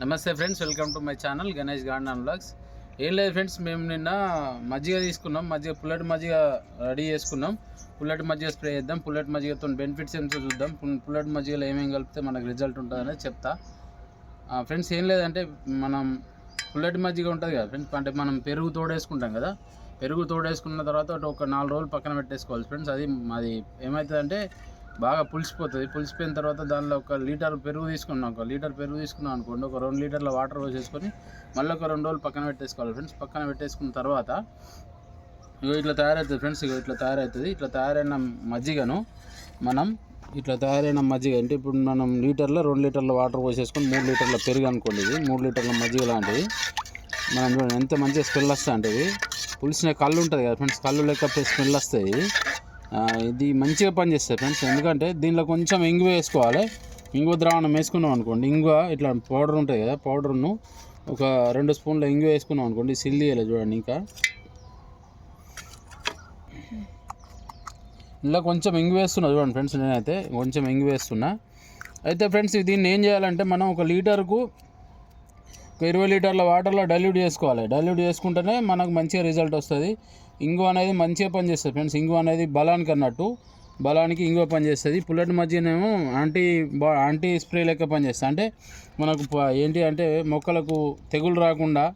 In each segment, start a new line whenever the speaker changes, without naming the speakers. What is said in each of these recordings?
నమస్తే friends welcome to my channel Ganesh garden blogs ఏం లేదు ఫ్రెండ్స్ మేము నిన్న మజ్జిగ తీసుకున్నాం. మజ్జిగ పుల్లటి మజ్జిగ రెడీ చేసుకున్నాం. పుల్లటి మజ్జిగ స్ప్రే చేద్దాం. పుల్లటి మజ్జిగతో బెనిఫిట్స్ ఏం చూద్దాం. పుల్లటి మజ్జిగలో ఏమేమి కలిపితే మనకు రిజల్ట్ ఉంటుందనే చెప్తా. ఫ్రెండ్స్ ఏం లేదంటే మనం పుల్లటి మజ్జిగ ఉంటుంది కదా ఫ్రెండ్స్ అంటే మనం పెరుగు తోడేసుకుంటాం కదా. పెరుగు తోడేసుకున్న తర్వాత ఒక- ఒక నాలుగు రోజులు పక్కన పెట్టేసుకోవాలి ఫ్రెండ్స్. అది అది ఏమవుతుందంటే బాగా పులిసిపోతుంది. పులిసిపోయిన తర్వాత దానిలో ఒక లీటర్ పెరుగు తీసుకున్నాం ఒక లీటర్ పెరుగు తీసుకున్నాం అనుకోండి ఒక రెండు లీటర్ల వాటర్ పోసేసుకొని మళ్ళీ ఒక రెండు రోజులు పక్కన పెట్టేసుకోవాలి ఫ్రెండ్స్ పక్కన పెట్టేసుకున్న తర్వాత ఇగో ఇట్లా తయారవుతుంది ఫ్రెండ్స్ ఇగో ఇట్లా తయారవుతుంది. ఇట్లా తయారైన మజ్జిగను మనం ఇట్లా తయారైన మజ్జిగ అంటే ఇప్పుడు మనం లీటర్లో రెండు లీటర్ల వాటర్ పోసేసుకొని మూడు లీటర్ల పెరుగు అనుకోండి ఇది. మూడు లీటర్ల మజ్జిగ లాంటిది. మనం చూడండి ఎంత మంచిగా స్మెల్ వస్తుంది అంటే పులిసిన కళ్ళు ఉంటుంది కదా ఫ్రెండ్స్ కళ్ళు లెక్క స్మెల్ వస్తాయి. ఇది మంచిగా పనిచేస్తుంది ఫ్రెండ్స్. ఎందుకంటే దీనిలో కొంచెం ఇంగువ వేసుకోవాలి. ఇంగువ ద్రావణం వేసుకున్నాం అనుకోండి. ఇంగువ ఇట్లా పౌడర్ ఉంటుంది కదా పౌడర్ను ఒక రెండు స్పూన్ల ఇంగువ వేసుకున్నాం అనుకోండి సిల్లి వేయాలి చూడండి ఇంకా. ఇలా కొంచెం ఇంగు వేస్తున్నా చూడండి ఫ్రెండ్స్ నేనైతే కొంచెం ఇంగు వేస్తున్నా. అయితే ఫ్రెండ్స్ దీన్ని ఏం చేయాలంటే మనం ఒక లీటర్కు ఒక ఇరవై లీటర్ల వాటర్లో డైల్యూట్ చేసుకోవాలి. డైల్యూట్ చేసుకుంటేనే మనకు మంచిగా రిజల్ట్ వస్తుంది. ఇంగు అనేది మంచిగా పనిచేస్తుంది ఫ్రెండ్స్. ఇంగు అనేది బలానికి అన్నట్టు బలానికి ఇంగువ పనిచేస్తుంది. పుల్లటి మధ్యనేమో యాంటీ బా యాంటీ స్ప్రే లెక్క పనిచేస్తుంది. అంటే మనకు ప- ఏంటి అంటే మొక్కలకు తెగులు రాకుండా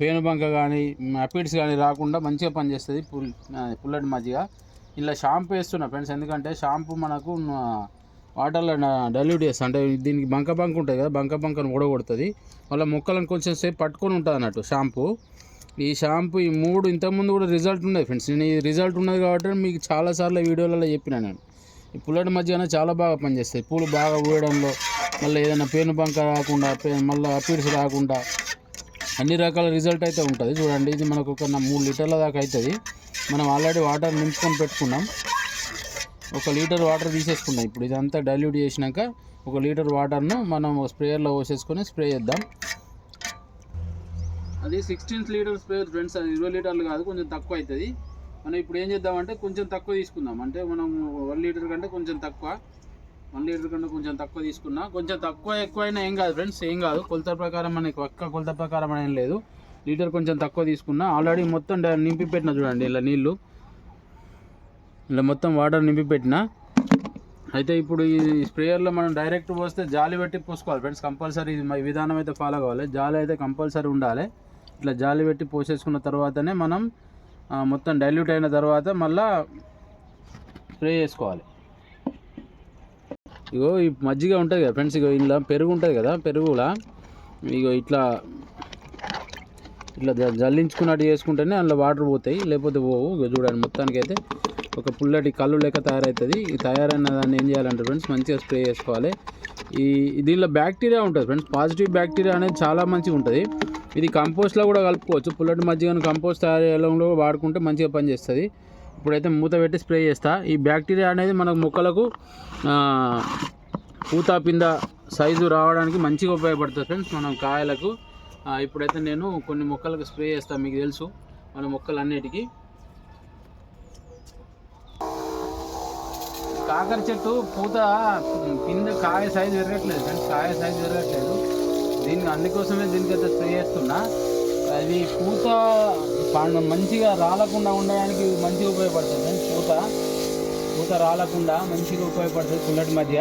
పేనుబంక కానీ అపిడ్స్ కానీ రాకుండా మంచిగా పనిచేస్తుంది పుల్ పుల్లటి మజ్జిగ. ఇలా షాంపూ వేస్తున్నా ఫ్రెండ్స్. ఎందుకంటే షాంపూ మనకు వాటర్లో డైల్యూట్ చేస్తా అంటే దీనికి బంక బంక ఉంటుంది కదా బంక బంకను ఊడగొడుతుంది. మళ్ళీ మొక్కలను కొంచెం సేపు పట్టుకొని ఉంటుంది అన్నట్టు షాంపూ. ఈ షాంపూ ఈ మూడు ఇంతకుముందు కూడా రిజల్ట్ ఉన్నది ఫ్రెండ్స్ నేను ఈ రిజల్ట్ ఉన్నది కాబట్టి మీకు చాలాసార్లు వీడియోలలో చెప్పిన నేను. ఈ పుల్లటి మధ్యన చాలా బాగా పనిచేస్తాయి. పూలు బాగా ఊయడంలో మళ్ళీ ఏదైనా పేను బంక రాకుండా మళ్ళీ అపీడ్స్ రాకుండా అన్ని రకాల రిజల్ట్ అయితే ఉంటుంది. చూడండి ఇది మనకు ఒక మూడు లీటర్ల దాకా అవుతుంది మనం ఆల్రెడీ వాటర్ నింపుకొని పెట్టుకున్నాం. ఒక లీటర్ వాటర్ తీసేసుకున్నాం ఇప్పుడు. ఇదంతా డైల్యూట్ చేసినాక ఒక లీటర్ వాటర్ను మనం స్ప్రేయర్లో పోసేసుకొని స్ప్రే చేద్దాం. అది సిక్స్టీన్ లీటర్ స్ప్రే ఫ్రెండ్స్ అది ఇరవై లీటర్లు కాదు కొంచెం తక్కువ అవుతుంది. మనం ఇప్పుడు ఏం చేద్దామంటే కొంచెం తక్కువ తీసుకుందాం. అంటే మనం వన్ లీటర్ కంటే కొంచెం తక్కువ వన్ లీటర్ కంటే కొంచెం తక్కువ తీసుకున్నా కొంచెం తక్కువ ఎక్కువైనా ఏం కాదు ఫ్రెండ్స్ ఏం కాదు. కొలత ప్రకారం మనకి ఒక్క కొలత ప్రకారం ఏం లేదు. లీటర్ కొంచెం తక్కువ తీసుకున్నా ఆల్రెడీ మొత్తం నింపి పెట్టిన చూడండి ఇలా నీళ్ళు ఇలా మొత్తం వాటర్ నింపి పెట్టిన. అయితే ఇప్పుడు ఈ స్ప్రేయర్లో మనం డైరెక్ట్ పోస్తే జాలి పెట్టి పోసుకోవాలి ఫ్రెండ్స్ కంపల్సరీ ఇది విధానం అయితే ఫాలో కావాలి. జాలి అయితే కంపల్సరీ ఉండాలి. ఇట్లా జాలి పెట్టి పోసేసుకున్న తర్వాతనే మనం మొత్తం డైల్యూట్ అయిన తర్వాత మళ్ళా స్ప్రే చేసుకోవాలి. ఇగో ఈ మజ్జిగ ఉంటుంది కదా ఫ్రెండ్స్ ఇగో ఇందులో పెరుగు ఉంటుంది కదా పెరుగులా? ఇగో ఇట్లా ఇట్లా జల్లించుకున్నట్టు చేసుకుంటేనే అందులో వాటర్ పోతాయి లేకపోతే పోవు. ఇగో చూడండి మొత్తానికైతే ఒక పుల్లటి కళ్ళు లెక్క తయారవుతుంది. ఈ తయారైన దాన్ని ఏం చేయాలంటే ఫ్రెండ్స్ మంచిగా స్ప్రే చేసుకోవాలి. ఈ దీనిలో బ్యాక్టీరియా ఉంటుంది ఫ్రెండ్స్ పాజిటివ్ బ్యాక్టీరియా అనేది చాలా మంచిగా ఉంటుంది ఇది కంపోస్ట్లో కూడా కలుపుకోవచ్చు. పుల్లటి మజ్జిగను కంపోస్ట్ తయారు చేయడంలో వాడుకుంటే మంచిగా పనిచేస్తుంది. ఇప్పుడైతే మూత పెట్టి స్ప్రే చేస్తా. ఈ బ్యాక్టీరియా అనేది మనకు మొక్కలకు పూత పింద సైజు రావడానికి మంచిగా ఉపయోగపడుతుంది ఫ్రెండ్స్ మనం కాయలకు. ఇప్పుడైతే నేను కొన్ని మొక్కలకు స్ప్రే చేస్తాను మీకు తెలుసు మన మొక్కలు అన్నిటికీ కాకర చెట్టు పూత కింద కాయ సైజు పెరగట్లేదు ఫ్రెండ్స్ కాయ సైజు పెరగట్లేదు. దీన్ని అందుకోసమే దీనికైతే స్ప్రే చేస్తున్నా. అది పూత పండు మంచిగా రాలకుండా ఉండడానికి మంచిగా ఉపయోగపడుతుంది. ఫ్రెండ్స్ పూత పూత రాలకుండా మంచిగా ఉపయోగపడుతుంది పుల్లటి మధ్య.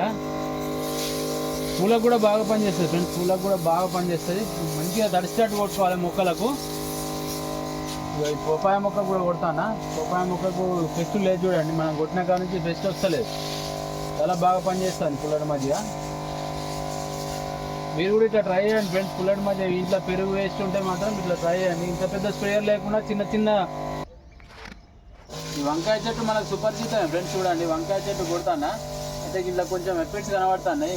పూలకు కూడా బాగా పనిచేస్తుంది ఫ్రెండ్స్. పూలకు కూడా బాగా పనిచేస్తుంది. మంచిగా తడిసేటట్టు కొట్టుకోవాలి మొక్కలకు. పొపాయ మొక్క కూడా కొడతానా? పొపాయ మొక్కకు ఫెస్ట్ లేదు చూడండి. మనం కొట్టిన కాడ నుంచి ఫెస్ట్ వస్తలేదు. చాలా బాగా పనిచేస్తుంది పుల్లటి మధ్య. మీరు కూడా ఇట్లా ట్రై చేయండి ఫ్రెండ్స్ పుల్లటి మధ్య ఇంట్లో పెరుగు వేస్తుంటే ఉంటే మాత్రం ఇట్లా ట్రై చేయండి. ఇంత పెద్ద స్ప్రేయర్ లేకుండా చిన్న చిన్న ఈ వంకాయ చెట్టు మనకు సుపరిచితమే ఫ్రెండ్స్ చూడండి. వంకాయ చెట్టు కొడతానా? అయితే ఇట్లా కొంచెం ఎఫెక్ట్స్ కనబడుతున్నాయి.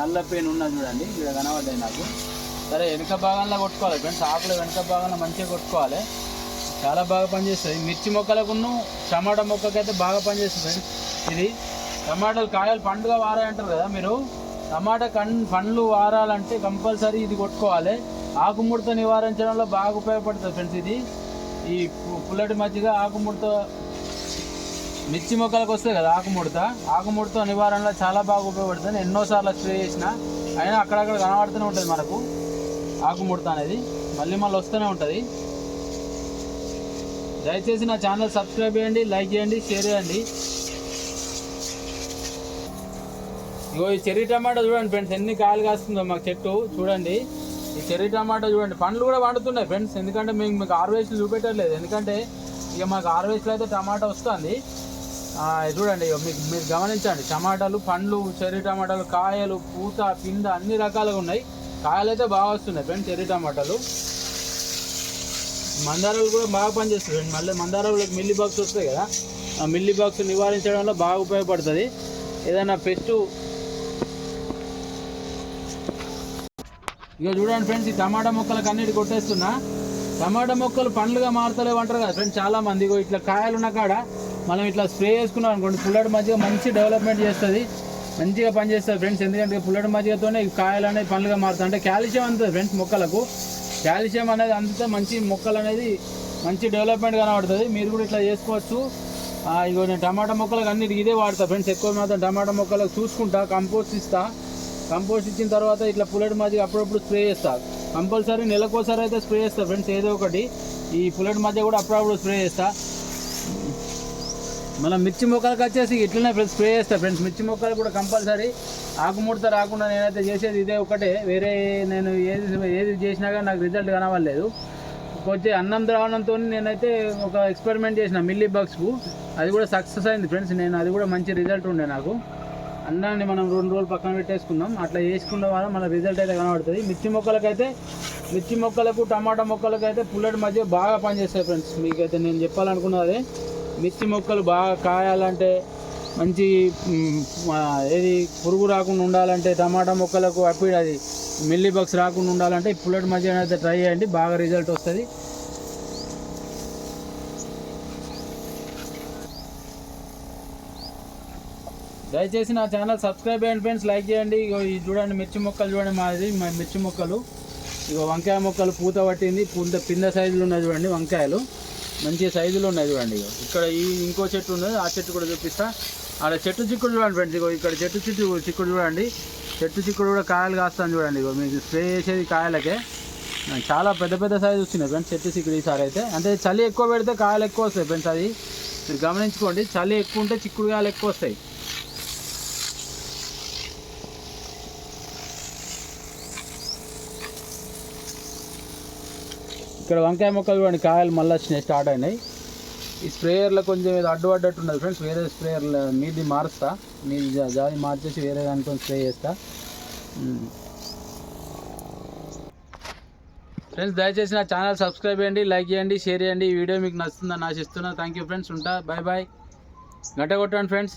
నల్ల పెయిన్ ఉన్నా చూడండి. ఇక్కడ కనబడ్డాయి నాకు. సరే వెనక భాగంలో కొట్టుకోవాలి ఫ్రెండ్స్ ఆకులు వెనక భాగంలో మంచిగా కొట్టుకోవాలి. చాలా బాగా పనిచేస్తుంది మిర్చి మొక్కలకును టమాటా మొక్కకైతే బాగా పనిచేస్తుంది ఫ్రెండ్స్ ఇది టమాటాలు కాయలు పండుగ వారాయి అంటారు కదా మీరు? టమాటా కన్ పండ్లు వారాలంటే కంపల్సరీ ఇది కొట్టుకోవాలి. ఆకుముడత నివారించడంలో బాగా ఉపయోగపడుతుంది ఫ్రెండ్స్ ఇది. ఈ పుల్లటి మజ్జిగ ఆకుముడత మిర్చి మొక్కలకు వస్తాయి కదా ఆకుముడత. ఆకుముడత నివారణలో చాలా బాగా ఉపయోగపడుతుంది. ఎన్నోసార్లు స్ప్రే చేసిన. అయినా అక్కడక్కడ కనబడుతూనే ఉంటుంది మనకు ఆకుముడత అనేది. మళ్ళీ మళ్ళీ వస్తూనే ఉంటుంది. దయచేసి నా ఛానల్ సబ్స్క్రైబ్ చేయండి లైక్ చేయండి షేర్ చేయండి. ఇగో ఈ చెర్రీ టమాటా చూడండి ఫ్రెండ్స్ ఎన్ని కాయలు కాస్తుందో మాకు చెట్టు. చూడండి ఈ చెర్రీ టమాటా చూడండి పండ్లు కూడా పండుతున్నాయి ఫ్రెండ్స్. ఎందుకంటే మేము మీకు హార్వెస్ట్ చూపెట్టట్లేదు. ఎందుకంటే ఇక మాకు హార్వెస్ట్లో అయితే టమాటా వస్తుంది. చూడండి ఇగో మీకు మీరు గమనించండి టమాటాలు పండ్లు చెర్రీ టమాటాలు కాయలు పూత పింద అన్ని రకాలుగా ఉన్నాయి. కాయలు అయితే బాగా వస్తున్నాయి ఫ్రెండ్స్ చెర్రీ టమాటాలు. మందారాలు కూడా బాగా పనిచేస్తుంది ఫ్రెండ్ మళ్ళీ మందారాలకు మిల్లీ బాక్స్ వస్తాయి కదా ఆ మిల్లీ బాక్స్ నివారించడంలో బాగా ఉపయోగపడుతుంది. ఏదైనా పెస్ట్ ఇక చూడండి ఫ్రెండ్స్ ఈ టమాటా మొక్కలకు అన్నిటి కొట్టేస్తున్నా. టమాటా మొక్కలు పండ్లుగా మారుతలేవు అంటారు కదా ఫ్రెండ్స్ చాలా మంది ఇగో ఇట్లా కాయలు ఉన్న కాడ మనం ఇట్లా స్ప్రే చేసుకున్నాం అనుకోండి పుల్లడి మధ్య మంచి డెవలప్మెంట్ చేస్తుంది. మంచిగా పనిచేస్తుంది ఫ్రెండ్స్ ఎందుకంటే పుల్లటి మధ్యతోనే కాయలు అనేది పండ్లుగా మారుతాయి అంటే కాల్షియం అందుతుంది ఫ్రెండ్స్ మొక్కలకు. కాల్షియం అనేది అందితే మంచి మొక్కలు అనేది మంచి డెవలప్మెంట్ కనబడుతుంది. మీరు కూడా ఇట్లా చేసుకోవచ్చు. ఇగో నేను టమాటా మొక్కలకు అన్నిటికి ఇదే వాడతా ఫ్రెండ్స్ ఎక్కువ మాత్రం టమాటా మొక్కలకు చూసుకుంటా కంపోస్ట్ ఇస్తా. కంపోస్ట్ ఇచ్చిన తర్వాత ఇట్లా పుల్లటి మధ్య అప్పుడప్పుడు స్ప్రే చేస్తా. కంపల్సరీ నెలకోసారి అయితే స్ప్రే చేస్తా ఫ్రెండ్స్ ఏదో ఒకటి. ఈ పుల్లటి మధ్య కూడా అప్పుడప్పుడు స్ప్రే చేస్తా. మన మిర్చి మొక్కలకు వచ్చేసి ఇట్లనే ఫ్రెండ్స్ స్ప్రే చేస్తా ఫ్రెండ్స్. మిర్చి మొక్కలు కూడా కంపల్సరీ. ఆకుముడత రాకుండా నేనైతే చేసేది ఇదే ఒకటే. వేరే నేను ఏది ఏది చేసినా కానీ నాకు రిజల్ట్ కనవలేదు వచ్చే అన్నం ద్రావణంతో నేనైతే ఒక ఎక్స్పెరిమెంట్ చేసిన మిల్లీ బగ్స్కు. అది కూడా సక్సెస్ అయింది ఫ్రెండ్స్. నేను అది కూడా మంచి రిజల్ట్ ఉండే నాకు. అన్నాన్ని మనం రెండు రోజులు పక్కన పెట్టేసుకున్నాం. అట్లా వేసుకున్న వల్ల మన రిజల్ట్ అయితే కనబడుతుంది. మిర్చి మొక్కలకైతే మిర్చి మొక్కలకు టమాటా మొక్కలకు అయితే పుల్లటి మధ్య బాగా పనిచేస్తాయి ఫ్రెండ్స్ మీకైతే నేను చెప్పాలనుకున్నది అదే. మిర్చి మొక్కలు బాగా కాయాలంటే మంచి ఏది పురుగు రాకుండా ఉండాలంటే టమాటా మొక్కలకు అప్పుడు అది మిల్లీ బగ్స్ రాకుండా ఉండాలంటే ఈ పుల్లటి మధ్య అయితే ట్రై చేయండి. బాగా రిజల్ట్ వస్తుంది. దయచేసి నా ఛానల్ సబ్స్క్రైబ్ చేయండి ఫ్రెండ్స్ లైక్ చేయండి. ఇగో ఇది చూడండి మిర్చి మొక్కలు చూడండి మాది మా మిర్చి మొక్కలు. ఇగో వంకాయ మొక్కలు పూత పట్టింది. పూత పింద సైజులు ఉన్నాయి చూడండి వంకాయలు. మంచి సైజులు ఉన్నాయి చూడండి ఇగో. ఇక్కడ ఈ ఇంకో చెట్టు ఉన్నది ఆ చెట్టు కూడా చూపిస్తా. ఆడ చెట్టు చిక్కుడు చూడండి ఫ్రెండ్స్ ఇగో ఇక్కడ చెట్టు చిట్టు చిక్కుడు చూడండి. చెట్టు చిక్కుడు కూడా కాయలు కాస్తాను చూడండి ఇగో. మీకు స్ప్రే చేసేది కాయలకే. చాలా పెద్ద పెద్ద సైజు వచ్చినాయి ఫ్రెండ్స్ చెట్టు చిక్కుడు ఈసారి అయితే. అంటే చలి ఎక్కువ పెడితే కాయలు ఎక్కువ వస్తాయి ఫ్రెండ్స్ అది మీరు గమనించుకోండి. చలి ఎక్కువ ఉంటే చిక్కుడు కాయలు ఎక్కువ వస్తాయి. ఇక్కడ వంకాయ మొక్కలు చూడండి కాయలు మళ్ళీ వచ్చినాయి స్టార్ట్ అయినాయి. ఈ స్ప్రేయర్లో కొంచెం ఏదో అడ్డు పడ్డట్టు ఉన్నది ఫ్రెండ్స్ వేరే స్ప్రేయర్లు మీది మారుస్తా. మీది జా- మార్చేసి వేరే దానికి స్ప్రే చేస్తా. ఫ్రెండ్స్ దయచేసి నా ఛానల్ సబ్స్క్రైబ్ చేయండి లైక్ చేయండి షేర్ చేయండి. ఈ వీడియో మీకు నచ్చుతుందని ఆశిస్తున్నా. థ్యాంక్ యూ ఫ్రెండ్స్ ఉంటా. బాయ్ బాయ్ గంట కొట్టండి ఫ్రెండ్స్